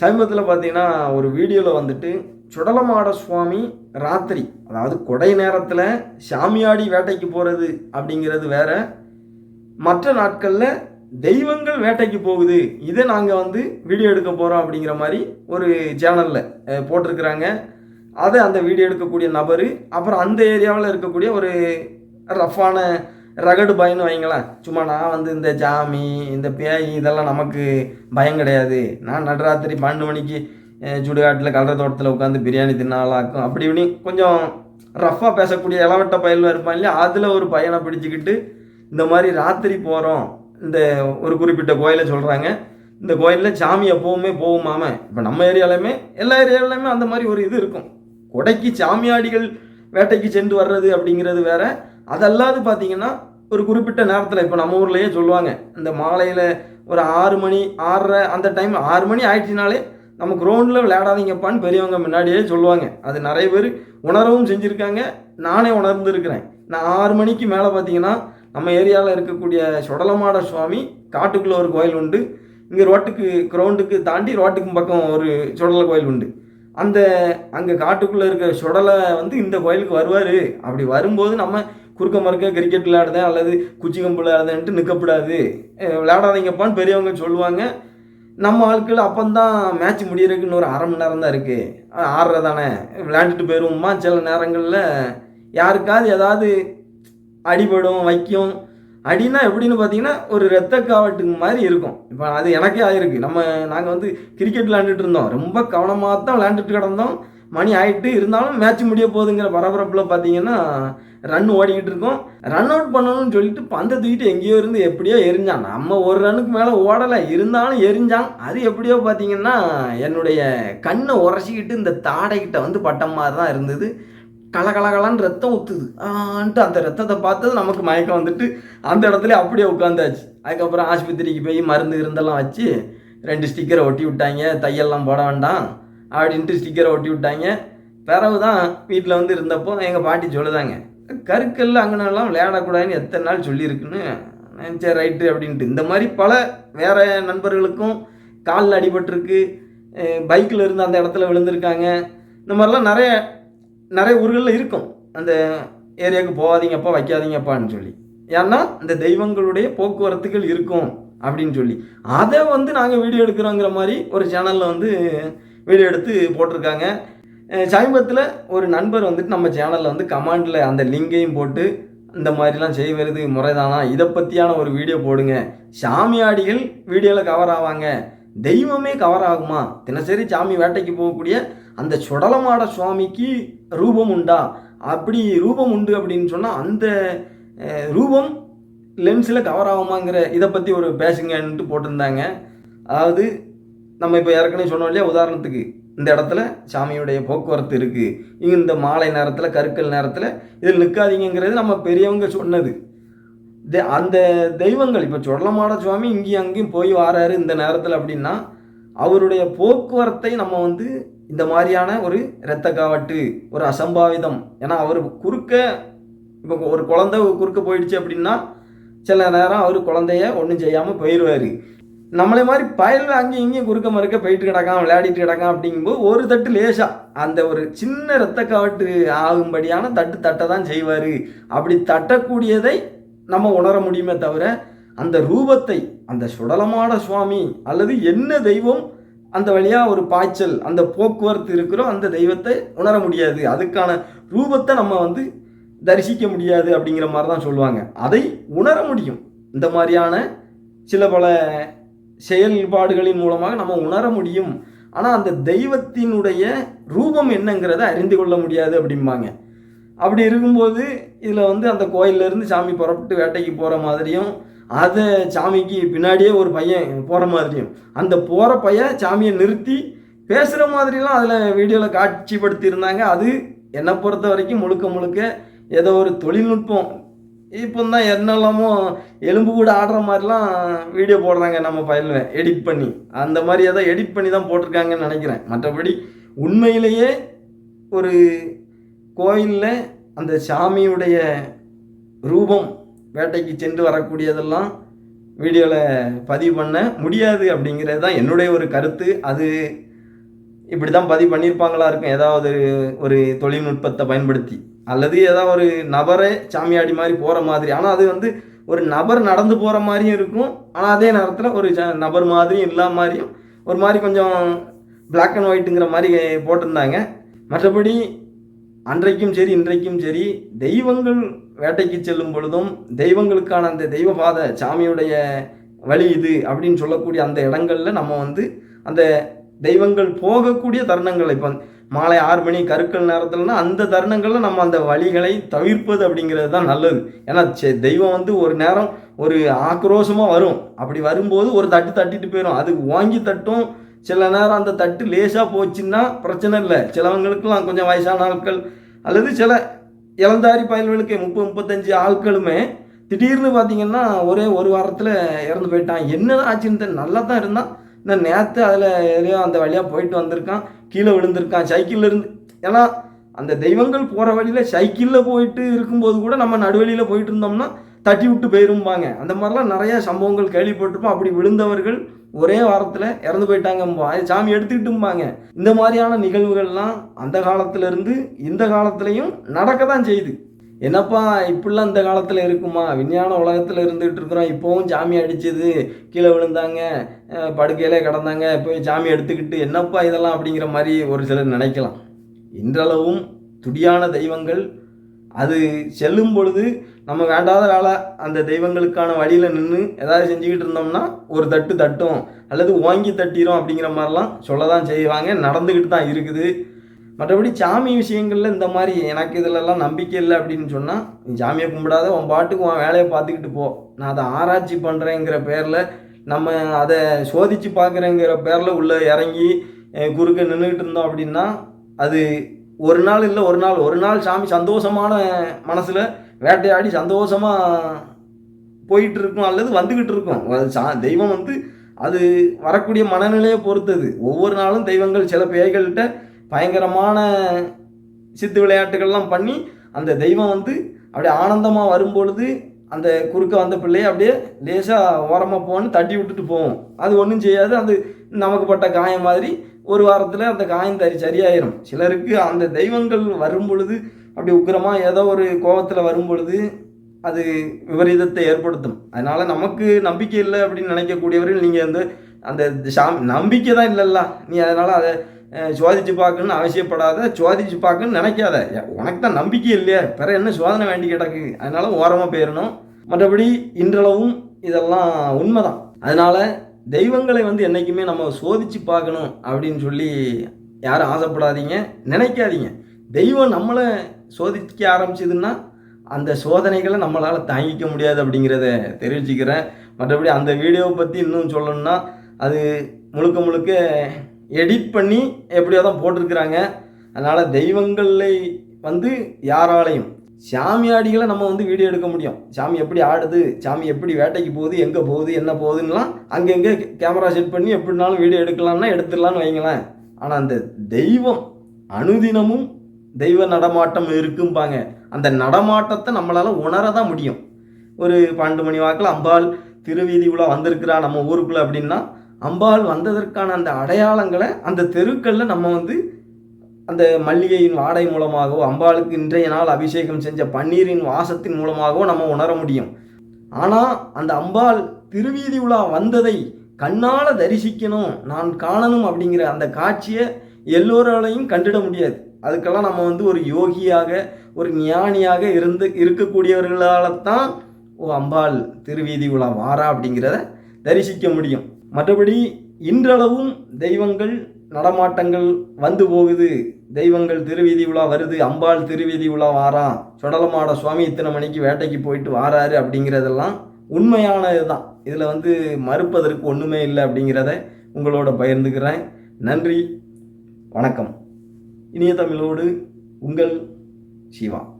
சமீபத்தில் பார்த்தீங்கன்னா ஒரு வீடியோவில் வந்துட்டு சுடலமாட சுவாமி ராத்திரி அதாவது கொடை நேரத்தில் சாமியாடி வேட்டைக்கு போகிறது அப்படிங்கிறது வேற. மற்ற நாட்களில் தெய்வங்கள் வேட்டைக்கு போகுது. இதை நாங்கள் வந்து வீடியோ எடுக்க போகிறோம் அப்படிங்கிற மாதிரி ஒரு சேனலில் போட்டிருக்கிறாங்க. அதை அந்த வீடியோ எடுக்கக்கூடிய நபர் அப்புறம் அந்த ஏரியாவில் இருக்கக்கூடிய ஒரு ரஃப்பான ரகடு பயன்னு வைங்களேன் சும்மா நான் வந்து இந்த ஜாமி இந்த பேய் இதெல்லாம் நமக்கு பயம் கிடையாது. நான் நடுராத்திரி பன்னெண்டு மணிக்கு சுடுகாட்டில் கலர தோட்டத்தில் உட்காந்து பிரியாணி தின்னாலாக்கும் அப்படி இப்படி கொஞ்சம் ரஃப்பாக பேசக்கூடிய இளவட்ட பயல் இருப்பான் இல்லையா? அதில் ஒரு பையனை பிடிச்சிக்கிட்டு இந்த மாதிரி ராத்திரி போகிறோம் இந்த ஒரு குறிப்பிட்ட கோயிலை சொல்கிறாங்க இந்த கோயிலில் சாமி எப்போவுமே போகுமாம? இப்போ நம்ம ஏரியாலையுமே எல்லா ஏரியாலையுமே அந்த மாதிரி ஒரு இது இருக்கும். கொடைக்கு சாமியாடிகள் வேட்டைக்கு சென்று வர்றது அப்படிங்கிறது வேற. அதல்லாது பார்த்தீங்கன்னா ஒரு குறிப்பிட்ட நேரத்தில் இப்போ நம்ம ஊர்லேயே சொல்லுவாங்க இந்த மாலையில் ஒரு ஆறு மணி ஆறரை அந்த டைம் ஆறு மணி ஆயிடுச்சுனாலே நம்ம கிரவுண்டில் விளையாடாதீங்கப்பான்னு பெரியவங்க முன்னாடியே சொல்லுவாங்க. அது நிறைய பேர் உணரவும் செஞ்சுருக்காங்க. நானே உணர்ந்துருக்கிறேன். நான் ஆறு மணிக்கு மேலே பார்த்தீங்கன்னா நம்ம ஏரியாவில் இருக்கக்கூடிய சுடலமாட சுவாமி காட்டுக்குள்ளே ஒரு கோயில் உண்டு. இங்கே ரோட்டுக்கு கிரவுண்டுக்கு தாண்டி ரோட்டுக்கும் பக்கம் ஒரு சுடல கோயில் உண்டு. அந்த அங்கே காட்டுக்குள்ளே இருக்கிற சுடலை வந்து இந்த கோயிலுக்கு வருவார். அப்படி வரும்போது நம்ம குறுக்க மறுக்க கிரிக்கெட் விளையாடுதேன் அல்லது குச்சி கம்பு விளையாடுதேன்ட்டு நிற்கக்கூடாது விளையாடாதீங்கப்பான்னு பெரியவங்க சொல்லுவாங்க. நம்ம ஆட்கள் அப்போந்தான் மேட்ச் முடியறதுக்கு இன்னொரு அரை மணி நேரம் தான் இருக்குது ஆறரை தானே. விளையாண்டுட்டு போயிடுவோமா சில நேரங்களில். யாருக்காவது ஏதாவது அடிபடும் வைக்கும். அடினா எப்படின்னு பார்த்தீங்கன்னா ஒரு ரத்த காவட்டுக்கு மாதிரி இருக்கும். இப்போ அது எனக்கே ஆகிருக்கு நம்ம நாங்கள் வந்து கிரிக்கெட் விளையாண்டுட்டு இருந்தோம். ரொம்ப கவனமாக தான் விளையாண்டுட்டு கிடந்தோம். மணி ஆகிட்டு இருந்தாலும் மேட்ச் முடிய போகுதுங்கிற பரபரப்பில் பார்த்தீங்கன்னா ரன் ஓடிக்கிட்டு இருக்கோம். ரன் அவுட் பண்ணணும்னு சொல்லிட்டு பந்தை தூக்கிட்டு எங்கேயோ இருந்து எப்படியோ எரிஞ்சான். நம்ம ஒரு ரன்னுக்கு மேலே ஓடலை இருந்தாலும் எரிஞ்சான். அது எப்படியோ பார்த்தீங்கன்னா என்னுடைய கண்ணை உரசிக்கிட்டு இந்த தாடைக்கிட்ட வந்து பட்டம் மாதிரி தான் இருந்தது. கலகலகலான்னு ரத்தம் ஊற்றுது ஆன்ட்டு அந்த ரத்தத்தை பார்த்தது நமக்கு மயக்கம் வந்துட்டு அந்த இடத்துல அப்படியே உட்காந்தாச்சு. அதுக்கப்புறம் ஆஸ்பத்திரிக்கு போய் மருந்து இருந்தெல்லாம் வச்சு ரெண்டு ஸ்டிக்கரை ஒட்டி விட்டாங்க. தையெல்லாம் போட வேண்டாம். அப்படின்ட்டு ஸ்டிக்கரை ஒட்டி விட்டாங்க பிறகு தான் வீட்டில் வந்து இருந்தப்போ எங்கள் பாட்டி சொல்லுதாங்க கருக்கல்ல அங்கனெல்லாம் விளையாடக்கூடாதுன்னு எத்தனை நாள் சொல்லியிருக்குன்னு நினச்ச சரி ரைட்டு அப்படின்ட்டு. இந்த மாதிரி பல வேற நண்பர்களுக்கும் காலில் அடிபட்டிருக்கு. பைக்கில் இருந்து அந்த இடத்துல விழுந்திருக்காங்க. இந்த மாதிரிலாம் நிறைய நிறைய ஊர்களில் இருக்கும். அந்த ஏரியாவுக்கு போகாதீங்கப்பா வைக்காதீங்கப்பான்னு சொல்லி. ஏன்னா இந்த தெய்வங்களுடைய போக்குவரத்துகள் இருக்கும் அப்படின்னு சொல்லி. அதை வந்து நாங்கள் வீடியோ எடுக்கிறோங்கிற மாதிரி ஒரு சேனலில் வந்து வீடியோ எடுத்து போட்டிருக்காங்க. சமீபத்தில் ஒரு நண்பர் வந்துட்டு நம்ம சேனலில் வந்து கமாண்டில் அந்த லிங்கையும் போட்டு இந்த மாதிரிலாம் செய்வது முறைதானா இதை பற்றியான ஒரு வீடியோ போடுங்க. சாமியாடிகள் வீடியோவில் கவர் ஆவாங்க. தெய்வமே கவர் ஆகுமா? தினசரி சாமி வேட்டைக்கு போகக்கூடிய அந்த சுடலமாட சுவாமிக்கு ரூபம் உண்டா? அப்படி ரூபம் உண்டு அப்படின்னு சொன்னால் அந்த ரூபம் லென்ஸில் கவர் ஆகுமாங்கிற இதை பற்றி ஒரு பேசுங்கன்ட்டு போட்டிருந்தாங்க. அதாவது நம்ம இப்போ ஏற்கனவே சொன்னோம் இல்லையா? உதாரணத்துக்கு இந்த இடத்துல சாமியுடைய போக்குவரத்து இருக்குது இங்கே இந்த மாலை நேரத்தில் கருக்கல் நேரத்தில் இதில் நிற்காதீங்கிறது நம்ம பெரியவங்க சொன்னது. தெ அந்த தெய்வங்கள் இப்போ சுடலமாட சுவாமி இங்கேயும் அங்கேயும் போய் வாராரு இந்த நேரத்தில் அப்படின்னா அவருடைய போக்குவரத்தை நம்ம வந்து இந்த மாதிரியான ஒரு இரத்த காவட்டு ஒரு அசம்பாவிதம் ஏன்னா அவர் குறுக்க இப்போ ஒரு குழந்தை குறுக்க போயிடுச்சு அப்படின்னா சில நேரம் அவர் குழந்தைய ஒன்றும் செய்யாமல் போயிடுவார் நம்மளே மாதிரி பயல் அங்கேயும் இங்கேயும் குறுக்க மறுக்க போயிட்டு கிடக்கான் விளையாடிட்டு கிடக்கான் அப்படிங்கும்போது ஒரு தட்டு லேசா அந்த ஒரு சின்ன ரத்த காட்டு ஆகும்படியான தட்டு தட்டை தான் செய்வார். அப்படி தட்டக்கூடியதை நம்ம உணர முடியுமே தவிர அந்த ரூபத்தை அந்த சுடலமான சுவாமி அல்லது என்ன தெய்வம் அந்த வழியாக ஒரு பாய்ச்சல் அந்த போக்குவரத்து இருக்கிறோ அந்த தெய்வத்தை உணர முடியாது. அதுக்கான ரூபத்தை நம்ம வந்து தரிசிக்க முடியாது அப்படிங்கிற மாதிரி தான் சொல்லுவாங்க. அதை உணர முடியும். இந்த மாதிரியான சில பல செயல்பாடுகளின் மூலமாக நம்ம உணர முடியும். ஆனால் அந்த தெய்வத்தினுடைய ரூபம் என்னங்கிறத அறிந்து கொள்ள முடியாது அப்படிம்பாங்க. அப்படி இருக்கும்போது இதில் வந்து அந்த கோயில்ல இருந்து சாமி புறப்பட்டு வேட்டைக்கு போகிற மாதிரியும் அதை சாமிக்கு பின்னாடியே ஒரு பையன் போகிற மாதிரியும் அந்த போகிற பையன் சாமியை நிறுத்தி பேசுகிற மாதிரிலாம் அதில் வீடியோவில் காட்சிப்படுத்தியிருந்தாங்க. அது என்னை பொறுத்த வரைக்கும் முழுக்க முழுக்க ஏதோ ஒரு தொழில்நுட்பம் இப்போ தான் என்னெல்லாமோ எலும்பு கூட ஆடுற மாதிரிலாம் வீடியோ போடுறாங்க நம்ம ஃபைலில் எடிட் பண்ணி. அந்த மாதிரி ஏதோ எடிட் பண்ணி தான் போட்டிருக்காங்கன்னு நினைக்கிறேன். மற்றபடி உண்மையிலேயே ஒரு கோயிலில் அந்த சாமியுடைய ரூபம் வேட்டைக்கு சென்று வரக்கூடியதெல்லாம் வீடியோவில் பதிவு பண்ண முடியாது அப்படிங்கிறது தான் என்னுடைய ஒரு கருத்து. அது இப்படி தான் பதிவு பண்ணியிருப்பாங்களா இருக்கும். ஏதாவது ஒரு தொழில்நுட்பத்தை பயன்படுத்தி. அல்லது ஏதாவது ஒரு நபரே சாமியாடி மாதிரி போகிற மாதிரி. ஆனால் அது வந்து ஒரு நபர் நடந்து போகிற மாதிரியும் இருக்கும். ஆனால் அதே நேரத்தில் ஒரு நபர் மாதிரியும் இல்லாம மாதிரியும் ஒரு மாதிரி கொஞ்சம் பிளாக் அண்ட் ஒயிட்டுங்கிற மாதிரி போட்டிருந்தாங்க. மற்றபடி அன்றைக்கும் சரி இன்றைக்கும் சரி தெய்வங்கள் வேட்டைக்கு செல்லும் பொழுதும் தெய்வங்களுக்கான அந்த தெய்வ பாதை சாமியுடைய வழி இது அப்படின்னு சொல்லக்கூடிய அந்த இடங்கள்ல நம்ம வந்து அந்த தெய்வங்கள் போகக்கூடிய தருணங்கள். இப்போ மாலை ஆறு மணி கருக்கள் நேரத்துலனா அந்த தருணங்களில் நம்ம அந்த வழிகளை தவிர்ப்பது அப்படிங்கிறது தான் நல்லது. ஏன்னா செ- தெய்வம் வந்து ஒரு நேரம் ஒரு ஆக்ரோஷமாக வரும். அப்படி வரும்போது ஒரு தட்டு தட்டிட்டு போயிடும் அது வாங்கி தட்டும். சில நேரம் அந்த தட்டு லேசாக போச்சுன்னா பிரச்சனை இல்லை. சிலவங்களுக்கெல்லாம் கொஞ்சம் வயசான ஆட்கள் அல்லது சில இளந்தாரி பயல்களுக்கு முப்பது முப்பத்தஞ்சு ஆட்களுமே திடீர்னு பார்த்தீங்கன்னா ஒரே ஒரு வாரத்தில் இறந்து போயிட்டான் என்ன ஆச்சுன்னு நல்லா தான் இருந்தான். இந்த நேற்று அதில் எதையோ அந்த வழியாக போயிட்டு வந்திருக்கான் கீழே விழுந்திருக்கான் சைக்கிளில் இருந்து ஏன்னா அந்த தெய்வங்கள் போகிற வழியில் சைக்கிளில் போயிட்டு இருக்கும்போது கூட நம்ம நடுவழியில் போயிட்டு இருந்தோம்னா தட்டி விட்டு போயிரும்பாங்க. அந்த மாதிரிலாம் நிறையா சம்பவங்கள் கேள்விப்பட்டிருப்போம். அப்படி விழுந்தவர்கள் ஒரே வாரத்தில் இறந்து போயிட்டாங்க அது சாமி எடுத்துக்கிட்டும்பாங்க. இந்த மாதிரியான நிகழ்வுகள்லாம் அந்த காலத்திலேருந்து இந்த காலத்துலேயும் நடக்க தான் செய்யுது என்னப்பா இப்படிலாம் இந்த காலத்தில் இருக்குமா? விஞ்ஞான உலகத்தில் இருந்துகிட்டு இருக்கிறோம். இப்போவும் சாமி அடிச்சது கீழே விழுந்தாங்க படுக்கையிலே கிடந்தாங்க போய் சாமி எடுத்துக்கிட்டு என்னப்பா இதெல்லாம் அப்படிங்கிற மாதிரி ஒரு சிலர் நினைக்கலாம். இன்றளவும் துடியான தெய்வங்கள் அது செல்லும் பொழுது நம்ம வேண்டாத வேலை அந்த தெய்வங்களுக்கான வழியில் நின்று ஏதாவது செஞ்சுக்கிட்டு இருந்தோம்னா ஒரு தட்டு தட்டும் அல்லது வாங்கி தட்டிடும் அப்படிங்கிற மாதிரிலாம் சொல்ல தான் செய்வாங்க நடந்துக்கிட்டு தான் இருக்குது. மற்றபடி சாமி விஷயங்களில் இந்த மாதிரி எனக்கு இதிலெல்லாம் நம்பிக்கை இல்லை அப்படின்னு சொன்னால் நீ சாமியை கும்பிடாத உன் பாட்டுக்கு உன் வேலையை பார்த்துக்கிட்டு போ. நான் அதை ஆராய்ச்சி பண்ணுறேங்கிற பேரில் நம்ம அதை சோதித்து பார்க்குறேங்கிற பேரில் உள்ளே இறங்கி குறுக்க நின்றுக்கிட்டு இருந்தோம் அப்படின்னா அது ஒரு நாள் இல்லை ஒரு நாள். ஒரு நாள் சாமி சந்தோஷமான மனசில் வேட்டையாடி சந்தோஷமாக போயிட்டு இருக்கும் அல்லது வந்துக்கிட்டு இருக்கும். அது சா தெய்வம் வந்து அது வரக்கூடிய மனநிலையை பொறுத்தது. ஒவ்வொரு நாளும் தெய்வங்கள் சில பேய்கள்கிட்ட பயங்கரமான சித்து விளையாட்டுகள்லாம் பண்ணி அந்த தெய்வம் வந்து அப்படியே ஆனந்தமாக வரும்பொழுது அந்த குறுக்க வந்த பிள்ளையை அப்படியே லேசாக ஓரமாக போன்னு தட்டி விட்டுட்டு போவோம். அது ஒன்றும் செய்யாது. அது நமக்கு பட்ட காயம் மாதிரி ஒரு வாரத்தில் அந்த காயம் தரி சரியாயிரும். சிலருக்கு அந்த தெய்வங்கள் வரும் பொழுது அப்படி உக்கிரமாக ஏதோ ஒரு கோபத்தில் வரும் பொழுது அது விபரீதத்தை ஏற்படுத்தும். அதனால் நமக்கு நம்பிக்கை இல்லை அப்படின்னு நினைக்கக்கூடியவர்கள் நீங்கள் வந்து அந்த சாமி நம்பிக்கை தான் இல்லைல்ல. நீ அதனால் அதை சோதிச்சு பார்க்கணும்னு அவசியப்படாத சோதிச்சு பார்க்கணும்னு நினைக்காத. உனக்கு தான் நம்பிக்கை இல்லையா. பிற என்ன சோதனை வேண்டி கிடக்கு? அதனால ஓரமாக போயிடணும் மற்றபடி இன்றளவும் இதெல்லாம் உண்மைதான். அதனால் தெய்வங்களை வந்து என்றைக்குமே நம்ம சோதிச்சு பார்க்கணும் அப்படின்னு சொல்லி யாரும் ஆசைப்படாதீங்க. நினைக்காதீங்க. தெய்வம் நம்மளை சோதிக்க ஆரம்பிச்சதுன்னா அந்த சோதனைகளை நம்மளால் தாங்கிக்க முடியாது அப்படிங்கிறத தெரிவிச்சுக்கிறேன். மற்றபடி அந்த வீடியோவை பற்றி இன்னும் சொல்லணும்னா அது முழுக்க முழுக்க எடிட் பண்ணி எப்படியோ தான் போட்டிருக்கிறாங்க. அதனால் தெய்வங்களை வந்து யாராலையும் சாமியாடிகளை நம்ம வந்து வீடியோ எடுக்க முடியும். சாமி எப்படி ஆடுது சாமி எப்படி வேட்டைக்கு போகுது எங்கே போகுது என்ன போகுதுன்னெலாம் அங்கங்கே கேமரா செட் பண்ணி எப்படினாலும் வீடியோ எடுக்கலாம்னா எடுத்துடலான்னு வைங்களேன். ஆனால் அந்த தெய்வம் அனுதினமும் தெய்வ நடமாட்டம் இருக்கும்பாங்க. அந்த நடமாட்டத்தை நம்மளால் உணர தான் முடியும். ஒரு பன்னெண்டு மணி வாக்கில் அம்பாள் திருவீதி உலா வந்திருக்கிறா நம்ம ஊருக்குள்ளே அப்படின்னா அம்பாள் வந்ததற்கான அந்த அடையாளங்களை அந்த தெருக்களில் நம்ம வந்து அந்த மல்லிகையின் வாடை மூலமாகவோ அம்பாளுக்கு இன்றைய நாள் அபிஷேகம் செஞ்ச பன்னீரின் வாசத்தின் மூலமாகவோ நம்ம உணர முடியும். ஆனால் அந்த அம்பாள் திருவீதி உலா வந்ததை கண்ணால் தரிசிக்கணும் நான் காணணும் அப்படிங்கிற அந்த காட்சியை எல்லோராலையும் கண்டிட முடியாது. அதுக்கெல்லாம் நம்ம வந்து ஒரு யோகியாக ஒரு ஞானியாக இருந்து இருக்கக்கூடியவர்களால் தான் ஓ அம்பாள் திருவீதி உலா வாரா அப்படிங்கிறத தரிசிக்க முடியும். மற்றபடி இன்றளவும் தெய்வங்கள் நடமாட்டங்கள் வந்து போகுது. தெய்வங்கள் திருவீதி உலா வருது. அம்பாள் திருவீதி உலா வாரா. சுடலமாட சுவாமி இத்தனை மணிக்கு வேட்டைக்கு போயிட்டு வாராரு அப்படிங்கிறதெல்லாம் உண்மையானது தான் இதில் வந்து மறுப்பதற்கு ஒன்றுமே இல்லை அப்படிங்கிறத உங்களோட பகிர்ந்துக்கிறேன். நன்றி. வணக்கம். இனிய தமிழோடு உங்கள் சிவா.